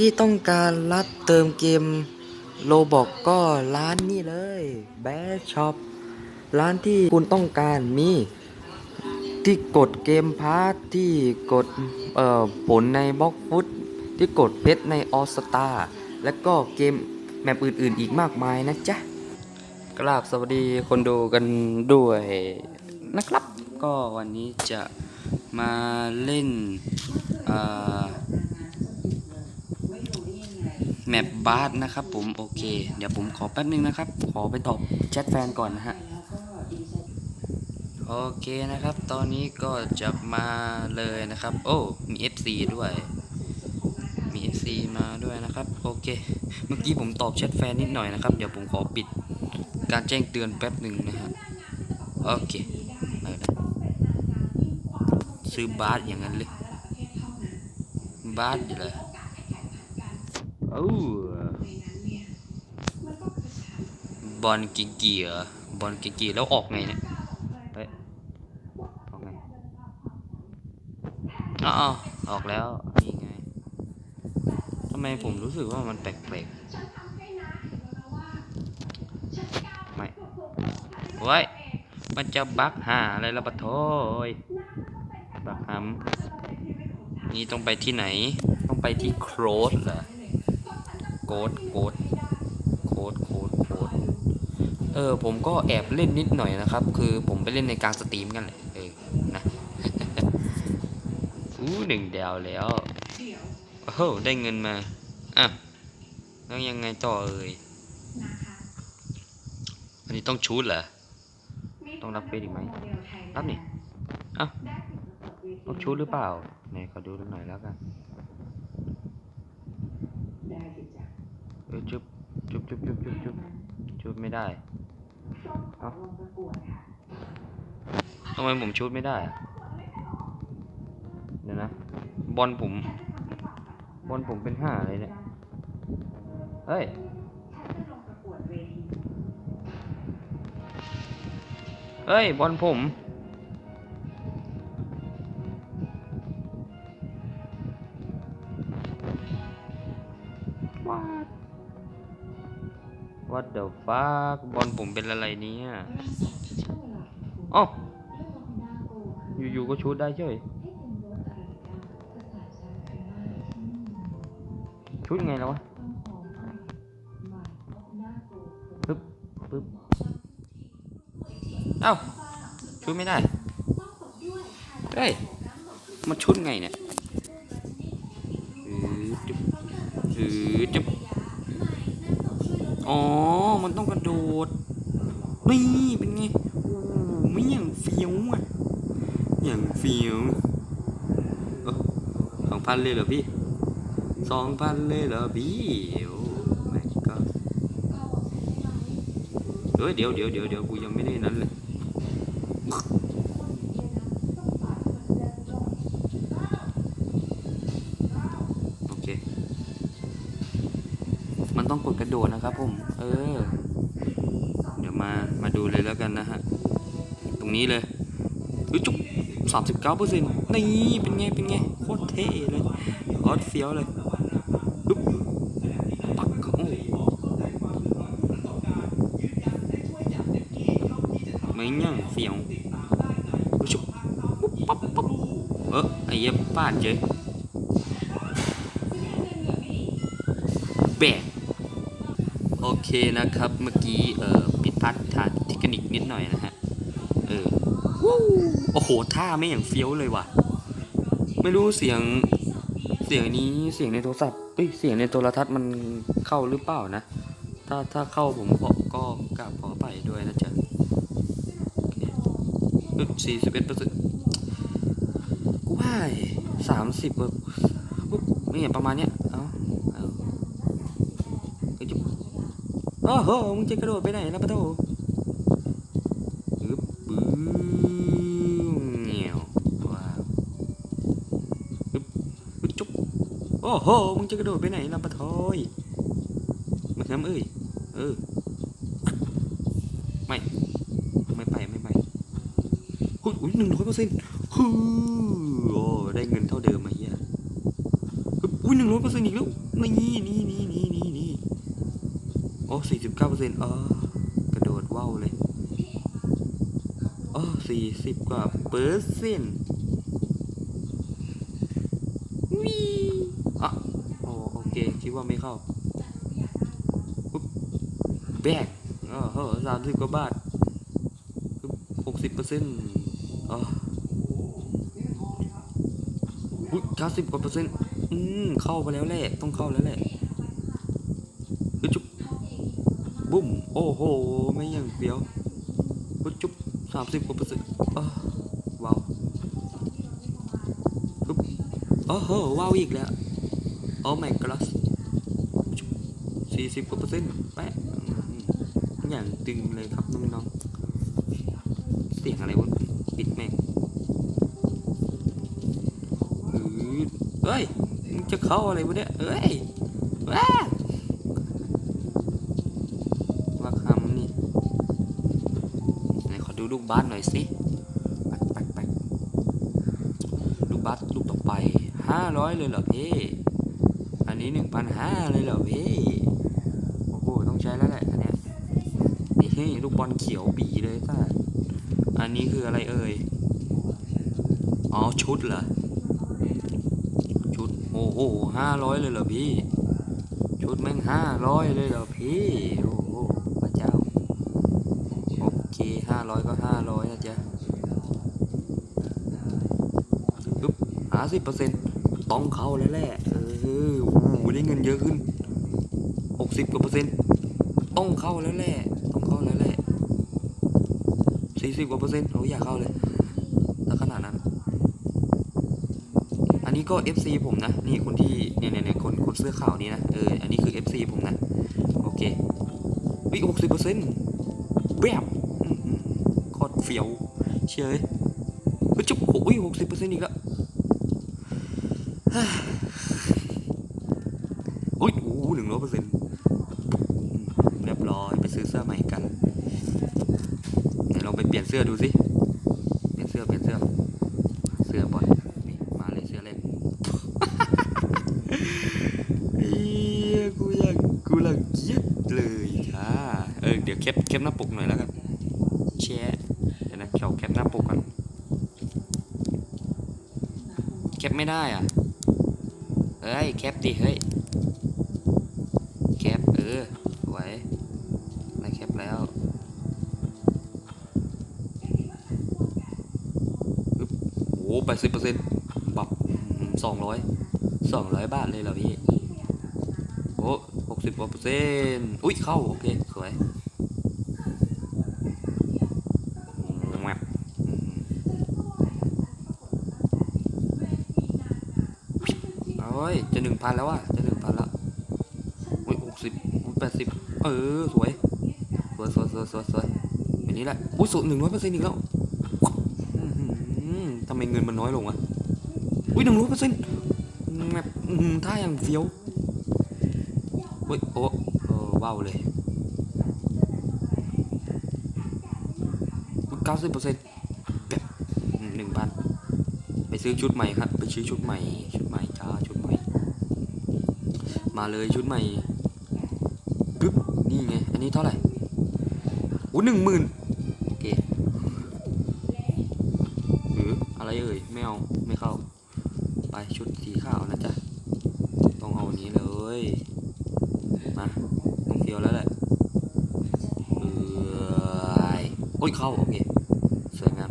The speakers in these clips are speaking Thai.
ที่ต้องการรัดเติมเกมโลบอกก็ร้านนี้เลยแบชช็อปร้านที่คุณต้องการมีที่กดเกมพาร์ทที่กดผลในบล็อกฟุตที่กดเพชรในออสตาและก็เกมแมปอื่นๆ อีกมากมายนะจ๊ะกราบสวัสดีคนดูกันด้วยนะครับ ก็วันนี้จะมาเล่นอ่อ แมปบาสนะครับผมโอเค เดี๋ยวผมขอแป๊บนึงนะครับ ขอไปตอบแชทแฟนก่อนนะฮะโอเคนะครับ ตอนนี้ก็จะมาเลยนะครับ โอ้มี FC ด้วย มี FC มาด้วยนะครับ โอเค เมื่อกี้ผมตอบแชทแฟนนิดหน่อยนะครับ เดี๋ยวผมขอปิดการแจ้งเตือนแป๊บหนึ่งนะฮะโอเคซื้อบาสอย่างนั้นเลยบาสอยู่เลย อ้บอลกิเกียร์บอลกิเกียแล้วออกไงเนี่ยเฮ้ยออกไงอ๋อออกแล้วนี่ไงทำไมผมรู้สึกว่ามันแปลกๆไม่ไว้ยมันจะบักหาอะไรละปะโถยบักหำนี่ต้องไปที่ไหน ต้องไปที่โครดเหรอ โกดโกดโคดโคดโคดเออผมก็แอบเล่นนิดหน่อยนะครับ คือผมไปเล่นในกลางสตรีมกันเลยเออนะอู้หนึ่งดาวแล้วโอ้โหได้เงินมาอะแล้วยังไงต่อเอ่ยอันนี้ต้องชูดเหรอต้องรับเฟซอีกไหมรับนี่อ้าต้องชูดหรือเปล่าไหนขอดูหน่อยแล้วกันเออจุบ จุบจุบจุบจุบจุบชุดไม่ได้เอ้าทำไมผมชุดไม่ได้ เดี๋ยวนะ บอลผม บอลผมเป็นห้าเลยเนี่ย เฮ้ยเฮ้ย บอลผม What What the fuck บอลผมเป็นอะไรเนี่ยอ๋ออยู่ๆก็ชูดได้เฉยชุดไงแล้ววะปึ๊บปึ๊บเอ้าชุดไม่ได้เฮ้ยมันชุดไงเนี่ย อ๋อ มันต้องกระโดด นี่เป็นไง โอ้ไม่อย่างเฟี้ยวอะ อย่างเฟี้ยวสองพันเลยเหรอพี่สองพันเลยเหรอพี่โอ้ไม่ก็เฮ้ยเดี๋ยวเดี๋ยวเดี๋ยวเดี๋ยวกูยังไม่ได้นั้นเลย อเดี๋ยวมามาดูเลยแล้วกันนะฮะ ตรงนี้เลยอุ๊ยจุ๊บสามสิบเก้าเปอร์เซ็นต์นี่เป็นไง เป็นไง โคตรเท่เลยโคตรเฟี้ยวเลยปึ๊บปักโอ้ไม่ยังเฟี้ยวอุ๊ยจุ๊บปุ๊บปั๊บปุ๊บเออไอ้เย็บป้าดเจ๊ เคนะครับ เมื่อกี้เอ่อผิดพลาดทางเทคนิคนิดหน่อยนะฮะ เออโอ้โห ท่าไม่อย่างเฟี้ยวเลยว่ะ ไม่รู้เสียง เสียงนี้เสียงในโทรศัพท์เอ้ย เสียงในโทรทัศน์มันเข้าหรือเปล่านะ ถ้าถ้าเข้าผมขอก็กราบขอไปด้วยนะจ๊ะโอเคสี่สิบเอ็ดเปอร์เซ็นต์กูว่าสามสิบปุ๊บไม่เห็นประมาณเนี้ย เอาเอาเอ้ยจุ๊บ โอ้โหมึงจะกระโดดไปไหนล่ะปะโถอึ๊บบึ้มเงี้ยวว้าวอึ๊บอึ๊บจุ๊บโอ้โหมึงจะกระโดดไปไหนล่ะปะโถยมาน้ำเอ้ยเออไม่ไม่ไปไม่ไปหุ้ยอุ้ยหนึ่งร้อยเปอร์เซ็นต์ฮึโอ้ได้เงินเท่าเดิมมาเฮียฮึบอุ้ยหนึ่งร้อยเปอร์เซ็นต์อีกแล้วนี่นี่นี่นี่ สี่สิบเก้าเปอร์เซ็นต์เออกระโดดว่าวเลยโอ้สี่สิบกว่าเปอร์เซ็นต์วิอะโอ้โอเค คิดว่าไม่เข้าแบกเออเฮ้สามสิบกว่าบาทหกสิบเปอร์เซ็นต์อ๋ออุ้ยเก้าสิบกว่าเปอร์เซ็นต์อืมเข้าไปแล้วแหละ ต้องเข้าแล้วแหละปึ๊บจุ๊บบุ้ม โอ้โห ไม่อยังเดียวปึ๊บจุ๊บสามสิบกว่าเปอร์เซ็นต์อ้าว้าวปึ๊บโอ้โหว้าวอีกแล้วโอ้ my god สี่สิบกว่าเปอร์เซ็นต์แปะอย่างตึงเลยครับน้องๆเสียงอะไรวะปิดแม่งอืดเฮ้ยจะเข้าอะไรวะเนี่ยเอ้ยว้าคำนี่ไหนขอดู ลูกบาสหน่อยสิปักปักปักลูกบาสลูกต่อไปห้าร้อยเลยเหรอพี่ อันนี้หนึ่งพันห้าเลยเหรอพี่โอ้โหต้องใช้แล้วแหละอันเนี้ยนี่ลูกบอลเขียวปีเลยท่าอันนี้คืออะไรเอ่ยอ๋อชุดเหรอชุดโอ้โหห้าร้อยเลยเหรอพี่ ชุดแม่งห้าร้อยเลยเหรอพี่ เคห้าร้อยก็ห้าร้อยนะจ๊ะปึ๊บห้าสิบเปอร์เซ็นต์ต้องเข้าแล้วแหละเออโอ้โหได้เงินเยอะขึ้นหกสิบกว่าเปอร์เซ็นต์ต้องเข้าแล้วแหละต้องเข้าแล้วแหละสี่สิบกว่าเปอร์เซ็นต์โอ้ยอยากเข้าเลยถ้าขนาดนั้น อันนี้ก็ FC ผมนะ นี่คนที่เนี่ยเนี่ยคนคนเสื้อขาวนี้นะ เออ อันนี้คือ FC ผมนะ โอเควิหกสิบเปอร์เซ็นต์แวบอื้อหือโคตร เฟียวเชยเฮ้ยจุ๊บโอ้ยหกสิบเปอร์เซ็นต์อีกแล้วฮ่าโอ้ยโอ้หนึ่งร้อยเปอร์เซ็นต์เรียบร้อยไปซื้อเสื้อใหม่กันไหนลองไปเปลี่ยนเสื้อดูสิเปลี่ยนเสื้อเปลี่ยนเสื้อเสื้อบอลนี่มาเลยเสื้อเล่นเฮียกูอยากกูรังเกียจเลยค่ะเออเดี๋ยวแคปแคปหน้าปกหน่อยแล้วกันแชร์เดี๋ยวนะเขาแคปหน้าปกกันแคป ไม่ได้อะ เฮ้ย แคปดิ เฮ้ย แคปเออสวยได้แคปแล้วอึ๊บโอ้แปดสิบเปอร์เซ็นต์ปรับสองร้อยสองร้อยบาทเลยเหรอพี่ โอ้หกสิบกว่าเปอร์เซ็นต์อุ้ยเข้า โอเค สวยแมปอืมโอ้ย จะหนึ่ง พันแล้วอะจะหนึ่งพันแล้วอุ้ยหกสิบอุ้ยแปดสิบเออสวยสวยสวยสวยสวยสวยแบบนี้แหละอุ้ยสูงหนึ่งร้อยเปอร์เซ็นต์อีกแล้วทำไมเงินมันน้อยลงอะอุ้ยหนึ่งร้อยเปอร์เซ็นต์แมปอื้อหือท่าอย่างเฟี้ยวเฮ้ยโอ้เออว้าวเลยเก้าสิบเปอร์เซ็นต์แบบหนึ่งพันไปซื้อชุดใหม่ครับ ไปซื้อชุดใหม่ชุดใหม่ มาเลยชุดใหม่ปึ๊บนี่ไง อันนี้เท่าไหร่โอ้หนึ่งหมื่นโอเคหรืออะไรเอ่ยไม่เอา ไม่เข้า ไปชุดสีขาวนะจ๊ะ ต้องเอาอันนี้เลย มาต้องเฟียวแล้วแหละเอยโอ้ยเข้า โอเค สวยงาม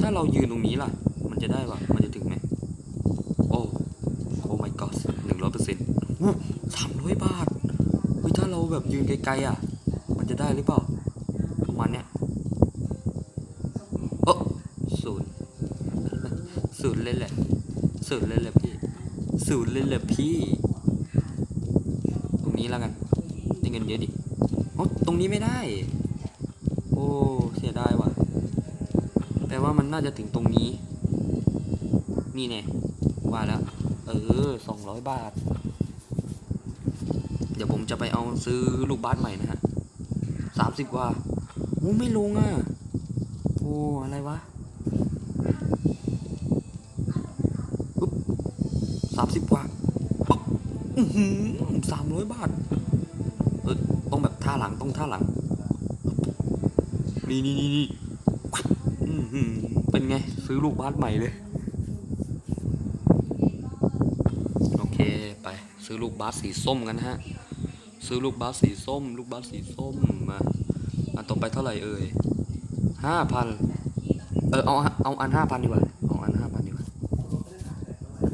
ถ้าเรายืนตรงนี้ล่ะ มันจะได้ปะมันจะถึงไหม โอ้ โอ้ my god หนึ่งร้อยเปอร์เซ็นต์ สามร้อยบาทเฮ้ยถ้าเราแบบยืนไกลๆอะ มันจะได้หรือเปล่าประมาณเนี้ยโอ้ศูนย์ศูนย์เลยแหละศูนย์เลยแหละพี่ศูนย์เลยแหละพี่ ตรงนี้แล้วกันได้เงินเยอะดิโอ้ตรงนี้ไม่ได้ โอ้เสียดายว่ะแปลว่ามันน่าจะถึงตรงนี้ นี่แน่ว่าแล้ว เออสองร้อยบาท เดี๋ยวผมจะไปเอาซื้อลูกบาสใหม่นะฮะสามสิบกว่าโอ้ไม่ลงอะ โอ้อะไรวะปุ๊บสามสิบกว่าปุ๊บสามร้อยบาท เออต้องแบบท่าหลังต้องท่าหลัง นี่นี่นี่นี่เป็นไง ซื้อลูกบาสใหม่เลย โอเค ไปซื้อลูกบาสสีส้มกันฮะ ซื้อลูกบาสสีส้ม ลูกบาสสีส้มมา อันต่อไปเท่าไหร่เอ่ยห้าพันเออเอาเอาอันห้าพันดีกว่าเอาอันห้าพันดีกว่า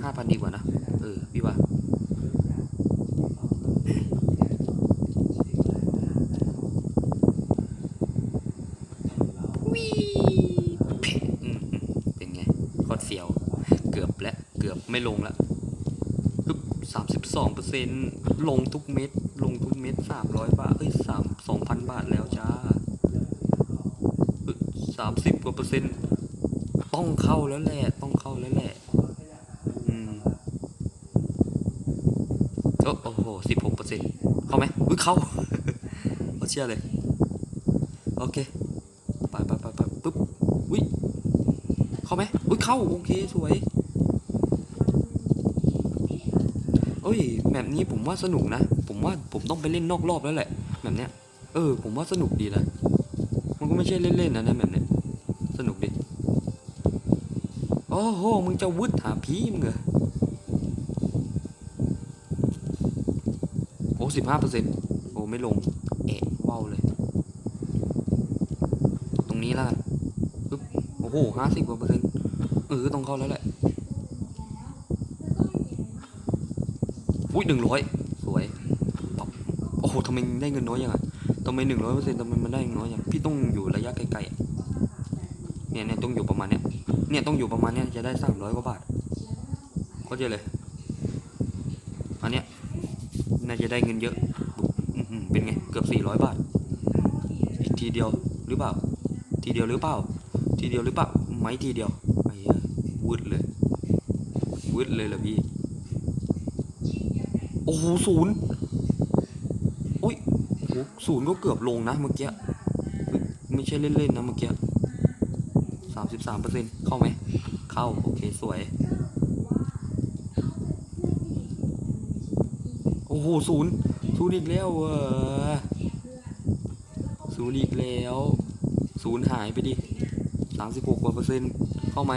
ห้าพันดีกว่านะเออพี่ว่าวิเป็นไงคตรเสียว เกือบแล้วเกือบไม่ลงละสามสิบสองเปอร์เซ็นลงทุกเม็ดลงทุกเม็ด สามร้อยบาทเอ้ยสามสองพันบาทแล้วจ้าสามสิบกว่าเปอร์เซ็นต์ต้องเข้าแล้วแหละ ต้องเข้าแล้วแหละ อืมโอ้โอ้โหสิบหกเปอร์เซ็นต์เข้าไหมอุ้ยเข้าเขาเชื่อเลย โอเค ไปไปไปไปปุ๊บ อุ้ย เข้าไหมอุ้ยเข้า โอเค สวยเอ้ย แบบนี้ผมว่าสนุกนะ ผมว่าผมต้องไปเล่นนอกรอบแล้วแหละ แบบเนี้ย เออ ผมว่าสนุกดีนะ มันก็ไม่ใช่เล่นๆนะนะแบบเนี้ย สนุกดีโอ้โห มึงจะวุดหาผีมึงเหรอโอ้สิบห้าเปอร์เซ็นต์โอ้ไม่ลง เอะว้าวเลย ตรงนี้ละกันปึ๊บโอ้โหห้าสิบกว่าเปอร์เซ็นต์เออต้องเข้าแล้วแหละ อุ้ยหนึ่งร้อย อ้โหทำไมได้เงินน้อยยังอะทำไมหนึ่งร้อยเปอร์เซ็นต์ทำไมมันได้เงินน้อยอย่างพี่ต้องอยู่ระยะไกลๆเนี่ยเนี่ยต้องอยู่ประมาณเนี้ยเนี่ยต้องอยู่ประมาณเนี้ยจะได้สามร้อยกว่าบาทก็เจอเลยอันเนี้ยน่าจะได้เงินเยอะเป็นไงเกือบสี่ร้อยบาทอีกทีเดียวหรือเปล่า ทีเดียวหรือเปล่า ทีเดียวหรือเปล่าไม่ทีเดียวไอ้วืดเลยวืดเลยเหรอพี่โอ้โหศูนย์ ศูนย์ก็เกือบลงนะเมื่อกี้ไม่ใช่เล่นๆนะเมื่อกี้สามสิบสามเปอร์เซ็นต์เข้าไหม เข้า โอเค สวย โอ้โหศูนย์ศูนย์อีกแล้วเออศูนย์อีกแล้ว ศูนย์หายไปดิสามสิบหกกว่าเปอร์เซ็นต์เข้าไหม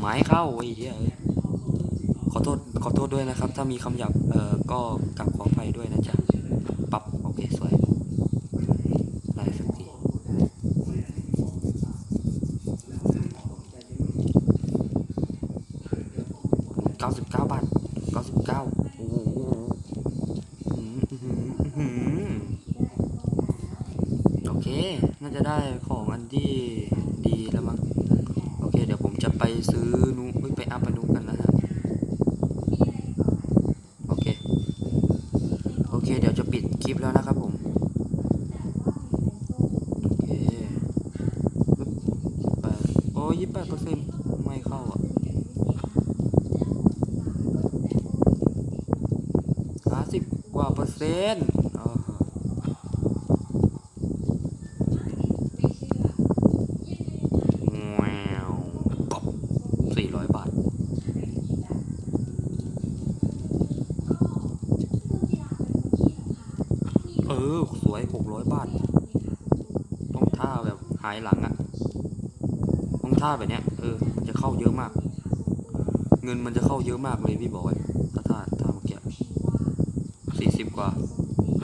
หมายเข้าไอ้เหี้ยเอ้ยขอโทษขอโทษด้วยนะครับ ถ้ามีคำหยาบเอ่อก็กลับขออภัยด้วยนะจ๊ะ ปรับ โอเค สวย ได้สักที เก้าสิบเก้าบาทเก้าสิบเก้าโอ้โหอื้อหืออื้อหืออื้อหือโอเค น่าจะได้ของอันที่ดีแล้วมั้งโอเค เดี๋ยวผมจะไปซื้อนูไปอัพอนุกันนะฮะโอเค โอเค เดี๋ยวจะปิดคลิปแล้วนะครับผมโอเคปึ๊บแปดโอ้ยี่แปดเปอร์เซ็นต์ไม่เข้าอะ ห้าสิบกว่าเปอร์เซ็นต์อ๋อว้าวปอบสี่ร้อยบาท เออ ส วยหกร้อยบาทต้องท่าแบบหายหลังอะต้องท่าแบบเนี้ยเออมันจะเข้าเยอะมาก เงินมันจะเข้าเยอะมากเลยพี่บอกไว้ถ้าท่าท่าเมื่อกี้สี่สิบกว่า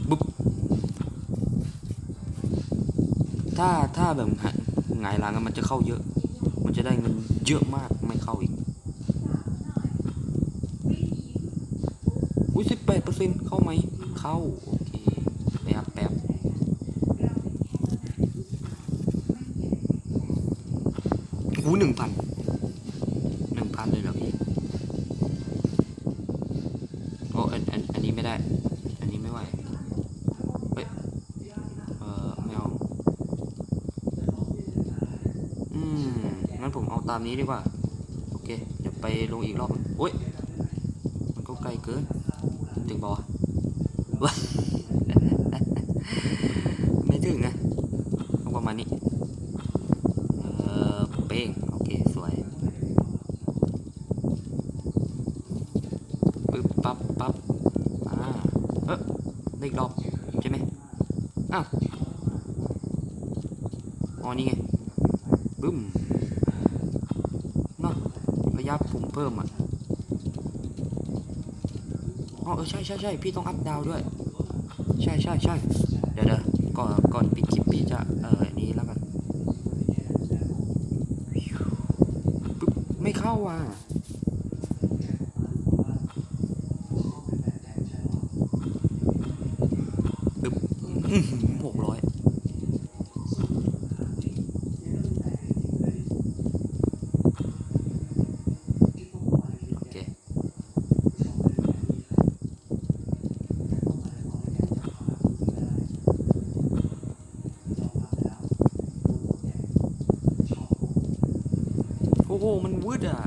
ปุ๊บถ้าถ้าแบบหงายหลังมันจะเข้าเยอะ มันจะได้เงินเยอะมากไม่เข้าอีกอุ้ยสิบแปดเปอร์เซ็นต์เข้าไหม เข้า โอเคแป๊บแป๊บหูหนึ่งพันหนึ่งพันเลยเหรอพี่โอ้อันอันอันนี้ไม่ได้ อันนี้ไม่ไหวเฮ้ยเออไม่เอาอืมงั้นผมเอาตามนี้ดีกว่า โอเค เดี๋ยวไปลงอีกรอบโอ้ยมันก็ไกลเกิน ถึงบอวะ ไม่ถึงนะเอาประมาณนี้ เออเป้ง โอเค สวย ปึ๊บปั๊บปั๊บ ได้อีกรอบ ใช่ไหมอ้าว อ๋อ นี่ไงบึ้มเนาะระยะปุ่มเพิ่มอะอ๋อเออใช่ใช่ใช่พี่ต้องอัพดาวด้วย ใช่ใช่ใช่เดี๋ยวเดี๋ยวก่อนก่อนปิดคลิปพี่จะเอออนี้แล้วกัน ไม่เข้าอะปึ๊บหกร้อยโอเค โอ้โห มันวืดอะ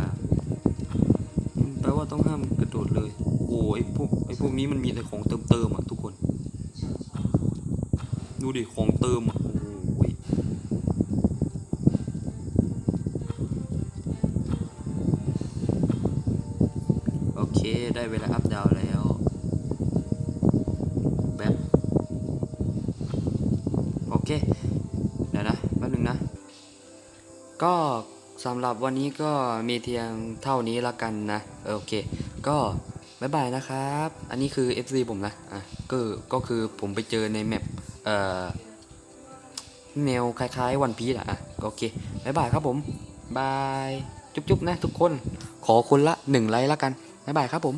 มันแปลว่าต้องห้ามกระโดดเลย โอ้ไอพวกไอพวกนี้มันมีแต่ของเติมเติมอะทุกคน ดูดิของเติมอะโอ้ยโอเคได้เวลาอัพดาวแล้วแบบโอเคเดี๋ยวนะแป๊บนึงนะ ก็ สำหรับวันนี้ก็มีเพียงเท่านี้ละกันนะโอเค ก็บายบายนะครับ อันนี้คือ FC ผมนะอะก็ก็คือผมไปเจอในแมปเอ่อแนวคล้ายๆวันพี e อะอะโอเคบายบายครับผมบาย จุ๊บๆนะทุกคน ขอคนละหนึ่งไลค์ละกันบายบายครับผม